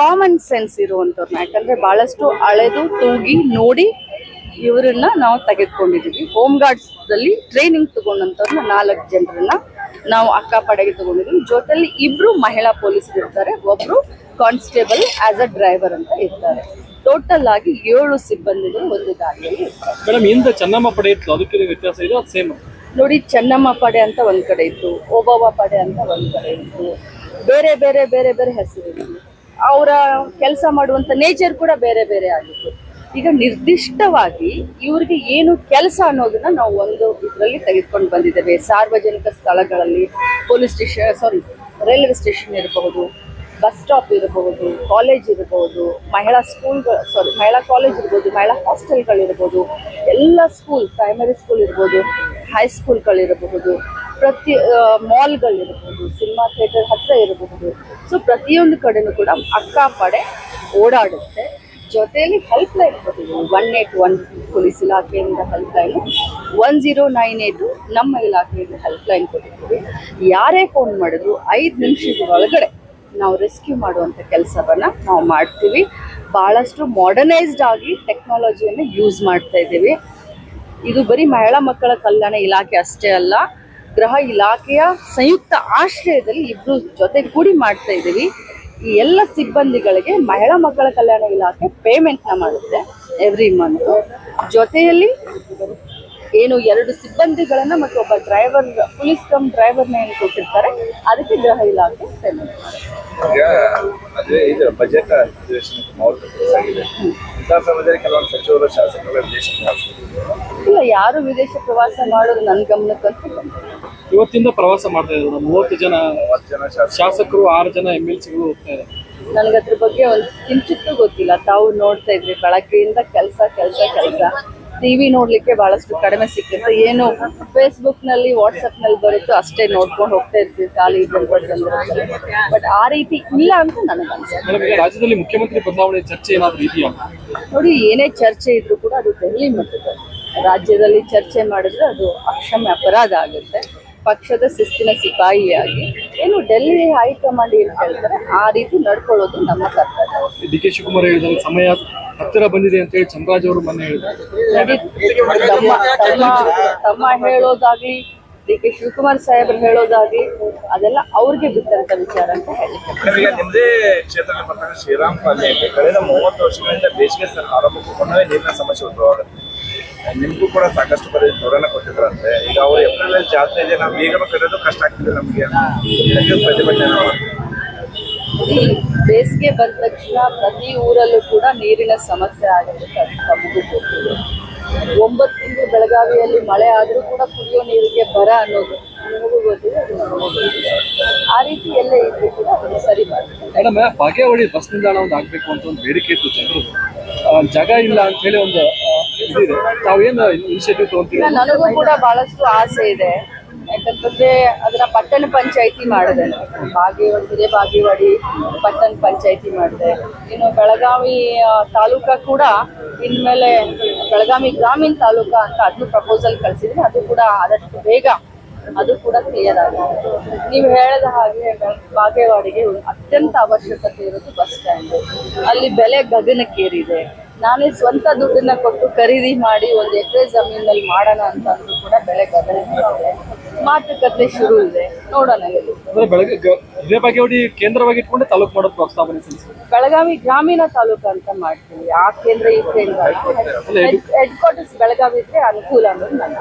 Common sense ಇರುವಂಥವ್ರನ್ನ. ಯಾಕಂದ್ರೆ ಬಹಳಷ್ಟು ಅಳೆದು ತೂಗಿ ನೋಡಿ ಇವರನ್ನ ನಾವು ತೆಗೆದುಕೊಂಡಿದ್ದೀವಿ. ಹೋಮ್ ಗಾರ್ಡ್ಸ್ದಲ್ಲಿ ಟ್ರೈನಿಂಗ್ ತಗೊಂಡಂಥವ್ರನ್ನ ನಾಲ್ಕು ಜನರನ್ನ ನಾವು ಅಕ್ಕಪಡೆಗೆ ತಗೊಂಡಿದ್ದೀವಿ. ಜೊತೆಲಿ ಇಬ್ರು ಮಹಿಳಾ ಪೊಲೀಸರು ಇರ್ತಾರೆ. ಒಬ್ರು ಕಾನ್ಸ್ಟೇಬಲ್ ಆಸ್ ಅ ಡ್ರೈವರ್ ಅಂತ ಇರ್ತಾರೆ. ಟೋಟಲ್ ಆಗಿ ಏಳು ಸಿಬ್ಬಂದಿಗಳು ಒಂದು ಗಾಡಿಯಲ್ಲಿ ಇರ್ತಾರೆ. ಮೇಡಮ್ ಹಿಂದೆ ಚೆನ್ನಮ್ಮ ಪಡೆ ಇತ್ತು. ಅದಕ್ಕೆ ವ್ಯತ್ಯಾಸ ಇದೆ ಅದು ಸೇಮ್ ನೋಡಿ ಚೆನ್ನಮ್ಮ ಪಡೆ ಅಂತ ಒಂದ್ ಕಡೆ ಇತ್ತು. ಓಬವ್ವ ಪಡೆ ಅಂತ ಒಂದ್ ಕಡೆ ಇತ್ತು. ಬೇರೆ ಬೇರೆ ಬೇರೆ ಬೇರೆ ಹೆಸರಿತ್ತು ಅವರ ಕೆಲಸ ಮಾಡುವಂತ ನೇಚರ್ ಕೂಡ ಬೇರೆ ಬೇರೆ ಆಗಿತ್ತು. ಈಗ ನಿರ್ದಿಷ್ಟವಾಗಿ ಇವ್ರಿಗೆ ಏನು ಕೆಲಸ ಅನ್ನೋದನ್ನ ನಾವು ಒಂದು ಇದರಲ್ಲಿ ತೆಗೆದುಕೊಂಡು ಬಂದಿದ್ದೇವೆ. ಸಾರ್ವಜನಿಕ ಸ್ಥಳಗಳಲ್ಲಿ police station sorry railway station ಇರಬಹುದು ಬಸ್ ಸ್ಟಾಪ್ ಇರಬಹುದು ಕಾಲೇಜ್ ಇರಬಹುದು, ಮಹಿಳಾ ಸ್ಕೂಲ್ಗಳು ಸಾರಿ ಮಹಿಳಾ ಕಾಲೇಜ್ ಇರ್ಬೋದು ಮಹಿಳಾ ಹಾಸ್ಟೆಲ್ಗಳಿರ್ಬೋದು ಎಲ್ಲ ಸ್ಕೂಲ್ ಪ್ರೈಮರಿ ಸ್ಕೂಲ್ ಇರ್ಬೋದು ಹೈಸ್ಕೂಲ್ಗಳಿರಬಹುದು ಪ್ರತಿ ಮಾಲ್ಗಳಿರ್ಬೋದು, ಸಿನಿಮಾ ಥಿಯೇಟರ್ ಹತ್ರ ಇರಬಹುದು ಸೊ ಪ್ರತಿಯೊಂದು ಕಡೆನೂ ಕೂಡ ಅಕ್ಕ ಪಡೆ ಓಡಾಡುತ್ತೆ. ಜೊತೆಯಲ್ಲಿ ಹೆಲ್ಪ್ ಲೈನ್ ಕೊಟ್ಟಿದ್ದೀವಿ ಒನ್ ಏಟ್ ಒನ್ ಪೊಲೀಸ್ ಇಲಾಖೆಯಿಂದ helpline one zero nine eight ನಮ್ಮ ಇಲಾಖೆಯಿಂದ ಹೆಲ್ಪ್ ಲೈನ್ ಕೊಟ್ಟಿದ್ದೀವಿ. ಯಾರೇ ಫೋನ್ ಮಾಡಿದ್ರು ಐದು ನಿಮಿಷದ ಒಳಗಡೆ ನಾವು ರೆಸ್ಕ್ಯೂ ಮಾಡುವಂಥ ಕೆಲಸವನ್ನು ನಾವು ಮಾಡ್ತೀವಿ. ಭಾಳಷ್ಟು ಮಾಡರ್ನೈಸ್ಡ್ ಆಗಿ ಟೆಕ್ನಾಲಜಿಯನ್ನು ಯೂಸ್ ಮಾಡ್ತಾ ಇದ್ದೀವಿ. ಇದು ಬರೀ ಮಹಿಳಾ ಮಕ್ಕಳ ಕಲ್ಯಾಣ ಇಲಾಖೆ ಅಷ್ಟೇ ಅಲ್ಲ ಗೃಹ ಇಲಾಖೆಯ ಸಂಯುಕ್ತ ಆಶ್ರಯದಲ್ಲಿ ಇಬ್ರು ಜೊತೆ ಕೂಡಿ ಮಾಡ್ತಾ ಇದ್ದೀವಿ. ಈ ಎಲ್ಲ ಸಿಬ್ಬಂದಿಗಳಿಗೆ ಮಹಿಳಾ ಮಕ್ಕಳ ಕಲ್ಯಾಣ ಇಲಾಖೆ ಪೇಮೆಂಟ್ನ ಮಾಡುತ್ತೆ ಎವ್ರಿ ಮಂತ್ ಜೊತೆಯಲ್ಲಿ ಏನು ಎರಡು ಸಿಬ್ಬಂದಿಗಳನ್ನ ಮತ್ತು ಒಬ್ಬ ಡ್ರೈವರ್ ಪೊಲೀಸ್ ಕಮ್ ಡ್ರೈವರ್ನ ಏನು ಕೊಟ್ಟಿರ್ತಾರೆ ಅದಕ್ಕೆ ಗೃಹ ಇಲಾಖೆ ಪೇಮೆಂಟ್ ಬಜೆಟ್ ಕೆಲವೊಂದು ಸಚಿವರು ಶಾಸಕರು. ಇಲ್ಲ ಯಾರು ವಿದೇಶ ಪ್ರವಾಸ ಮಾಡೋದು ನನ್ನ ಗಮನಕ್ಕಂತೂ ಇವತ್ತಿಂದ ಪ್ರವಾಸ ಮಾಡ್ತಾ ಇದ್ರು ಮೂವತ್ತು ಜನ ಶಾಸಕರು. ಆರು ಜನ ಎಂ ಎಲ್ ಸಿಗಳು ಹೋಗ್ತಾ ಇದ್ದಾರೆ. ನನಗೆ ಅದ್ರ ಬಗ್ಗೆ ಒಂದು ಕಿಂಚಿತ್ತೂ ಗೊತ್ತಿಲ್ಲ. ತಾವು ನೋಡ್ತಾ ಇದ್ರಿ ಬೆಳಗ್ಗೆಯಿಂದ ಕೆಲಸ ಕೆಲಸ ಕೆಲಸ. ಟಿವಿ ನೋಡ್ಲಿಕ್ಕೆ ಬಹಳಷ್ಟು ಕಡಿಮೆ ಸಿಕ್ಕಿತ್ತು. ಏನು ಫೇಸ್ಬುಕ್ನಲ್ಲಿ ವಾಟ್ಸ್ಆಪ್ನಲ್ಲಿ ಬರುತ್ತೋ ಅಷ್ಟೇ ನೋಡ್ಕೊಂಡು ಹೋಗ್ತಾ ಇದ್ವಿ ಖಾಲಿ ಬಟ್ ಆ ರೀತಿ ಇಲ್ಲ ಅಂತ ನನಗೆ ಅನ್ಸುತ್ತೆ. ರಾಜ್ಯದಲ್ಲಿ ಮುಖ್ಯಮಂತ್ರಿ ಬದಲಾವಣೆ ಚರ್ಚೆ ಏನಾದರೂ ಇದೆಯಾ? ನೋಡಿ ಏನೇ ಚರ್ಚೆ ಇದ್ರೂ ಕೂಡ ಅದು ದೆಹಲಿ ಮಟ್ಟದ ರಾಜ್ಯದಲ್ಲಿ ಚರ್ಚೆ ಮಾಡಿದ್ರೆ ಅದು ಅಕ್ಷಮ್ಯ ಅಪರಾಧ ಆಗುತ್ತೆ. ಪಕ್ಷದ ಶಿಸ್ತಿನ ಸಿಪಾಯಿಯಾಗಿ ಏನು ಡೆಲ್ಲಿ ಹೈಕಮಾಂಡ್ ಏನು ಹೇಳ್ತಾರೆ ಆ ರೀತಿ ನಡ್ಕೊಳ್ಳೋದು ನಮ್ಮ ಕರ್ತವ್ಯ. ಡಿ ಕೆ ಶಿವಕುಮಾರ್ ಹೇಳಿದ್ರೆ ಸಮಯ ಹತ್ತಿರ ಬಂದಿದೆ ಅಂತ ಹೇಳಿ ಚಂದ್ರಾಜ್ ಅವರು ಮೊನ್ನೆ ಹೇಳಿದ್ದಾರೆ. ತಮ್ಮ ತಮ್ಮ ತಮ್ಮ ಹೇಳೋದಾಗ್ಲಿ ಡಿ ಕೆ ಶಿವಕುಮಾರ್ ಸಾಹೇಬ್ರು ಹೇಳೋದಾಗಿ ಅದೆಲ್ಲ ಅವ್ರಿಗೆ ಬಿಟ್ಟಂತ ವಿಚಾರ ಅಂತ ಹೇಳಿ ನಿಮ್ಮದೇ ಶ್ರೀರಾಮ್ ಪಾಲಿಯಲ್ಲಿ ಕಳೆದ ಮೂವತ್ತು ವರ್ಷಗಳಿಂದ ಬೇಸಿಗೆ ಆರಂಭಕ್ಕೆ ಆರಂಭಕ್ಕೂ ನೀರಿನ ಸಮಸ್ಯೆ ಉದ್ಭವವಾಗುತ್ತೆ ನಿಮಗೂ ಕೂಡ ಸಾಕಷ್ಟು ಬರೀ ದೂರನ ಕೊಟ್ಟಿದ್ರಂತೆ ಈಗ ಅವರು ಏಪ್ರಿಲ್ ಅಲ್ಲಿ ಜಾತ್ರೆ ಇದೆ ನಾವು ಬೇಗ ಕರೆಯೋದು ಕಷ್ಟ ಆಗ್ತಿದೆ ನಮಗೆ. ಪ್ರತಿಭಟನೆ ಬೇಸಿಗೆ ಬಂದ ತಕ್ಷಣ ಪ್ರತಿ ಊರಲ್ಲೂ ಕೂಡ ನೀರಿನ ಸಮಸ್ಯೆ ಆಗಿರುತ್ತೆ ತಮಗೂ ಗೊತ್ತಿದೆ. ಒಂಬತ್ತು ತಿಂಗಳು ಬೆಳಗಾವಿಯಲ್ಲಿ ಮಳೆ ಆದರೂ ಕೂಡ ಕುಡಿಯೋ ನೀರಿಗೆ ಬರ ಅನ್ನೋದು ನಿಮಗೂ ಗೊತ್ತಿದೆ ಆ ರೀತಿ ಎಲ್ಲ ಇದ್ರು ಕೂಡ ಅದನ್ನು ಸರಿ ಮಾಡ್ತೀವಿ ಮೇಡಮ್ ಬಾಗೇವಾಡಿ ಬಸ್ ನಿಲ್ದಾಣ ಒಂದು ಆಗ್ಬೇಕು ಅಂತ ಒಂದು ಬೇಡಿಕೆ ಇತ್ತು ಜನರು. ಜಾಗ ಇಲ್ಲ ಅಂತ ಹೇಳಿ ಒಂದು ಇದಿದೆ ತಾವೇನು ಇನಿಷಿಯೇಟಿವ್ ತಗೊಂತೀವಿ ನನಗೂ ಕೂಡ ಬಹಳಷ್ಟು ಆಸೆ ಇದೆ. ಯಾಕಂತಂದ್ರೆ ಅದನ್ನ ಪಟ್ಟಣ ಪಂಚಾಯತಿ ಮಾಡಿದೆ ಒಂದಿದೆ ಬಾಗೇವಾಡಿ ಪಟ್ಟಣ ಪಂಚಾಯತಿ ಮಾಡಿದೆ. ಇನ್ನು ಬೆಳಗಾವಿ ತಾಲೂಕಾ ಕೂಡ ಇನ್ಮೇಲೆ ಬೆಳಗಾವಿ ಗ್ರಾಮೀಣ ತಾಲೂಕಾ ಅಂತ ಅದನ್ನು ಪ್ರಪೋಸಲ್ ಕಳಿಸಿದ್ರೆ ಅದು ಕೂಡ ಆದಷ್ಟು ಬೇಗ ಅದು ಕೂಡ ಕ್ಲಿಯರ್ ಆಗುತ್ತೆ ನೀವು ಹೇಳಿದ ಹಾಗೆ ಬಾಗೇವಾಡಿಗೆ ಅತ್ಯಂತ ಅವಶ್ಯಕತೆ ಇರೋದು ಬಸ್ ಸ್ಟ್ಯಾಂಡ್. ಅಲ್ಲಿ ಬೆಲೆ ಗಗನಕ್ಕೇರಿದೆ. ನಾನೇ ಸ್ವಂತ ದುಡ್ಡನ್ನ ಕೊಟ್ಟು ಖರೀದಿ ಮಾಡಿ ಒಂದು ಎಕರೆ ಜಮೀನಲ್ಲಿ ಮಾಡೋಣ ಅಂತ ಅಂದ್ರೂ ಕೂಡ ಬೆಳೆ ಗಗನಕ್ಕೇರಿದೆ ಮಾತುಕತೆ ಶುರು ಇದೆ. ನೋಡೋಣ. ಎಲ್ಲಿ ಅಂದ್ರೆ ಬೆಳಗ್ಗೆ ಗ- ಇದೇ ಬಾಗೇವಾಡಿ ಕೇಂದ್ರವಾಗಿ ಇಟ್ಕೊಂಡೆ ತಾಲೂಕು ಮಾಡೋದು ಪ್ರಸ್ತಾವನೆ ಬೆಳಗಾವಿ ಗ್ರಾಮೀಣ ತಾಲೂಕು ಅಂತ ಮಾಡ್ತೀವಿ. ಆ ಕೇಂದ್ರ ಈ ಕೇಂದ್ರ. ಹೆಡ್ ಕ್ವಾರ್ಟರ್ಸ್ ಬೆಳಗಾವಿ ಇದ್ರೆ ಅನುಕೂಲ ಅನ್ನೋದು ನನ್ನ